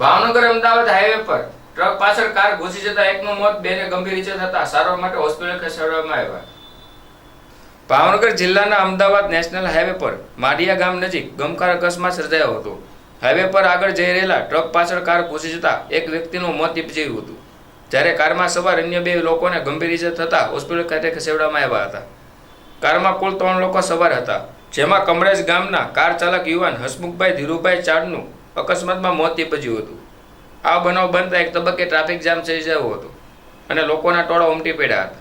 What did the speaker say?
Bhavnagar Ahmedabad highway પર truck પાછળ car ઘૂસી જતા એકનું મોત, બેને ગંભીર ઇજા થતા સારવાર માટે હોસ્પિટલ ખસેડવામાં આવ્યા. ભાવનગર જિલ્લાના અમદાવાદ નેશનલ હાઈવે પર માડિયા ગામ નજીક ગમકાર અકસ્માત સર્જાયો હતો. હાઈવે પર આગળ જઈ રહેલા ટ્રક પાછળ કાર ઘૂસી જતા એક વ્યક્તિનું મોત નીપજ્યું હતું. જ્યારે કારમાં સવાર અન્ય બે લોકોને ગંભીર ઇજા થતા હોસ્પિટલ ખાતે ખસેડવામાં આવ્યા હતા. કારમાં કુલ ત્રણ લોકો સવાર હતા, જેમાં કમરેજ ગામના કાર ચાલક યુવાન હસમુખભાઈ ધીરુભાઈ ચાડનું અકસ્માતમાં મોત નીપજ્યું હતું. આ બનાવ બનતા એક તબક્કે ટ્રાફિક જામ સર્જાયો હતો અને લોકોના ટોળા ઉમટી પડ્યા હતા.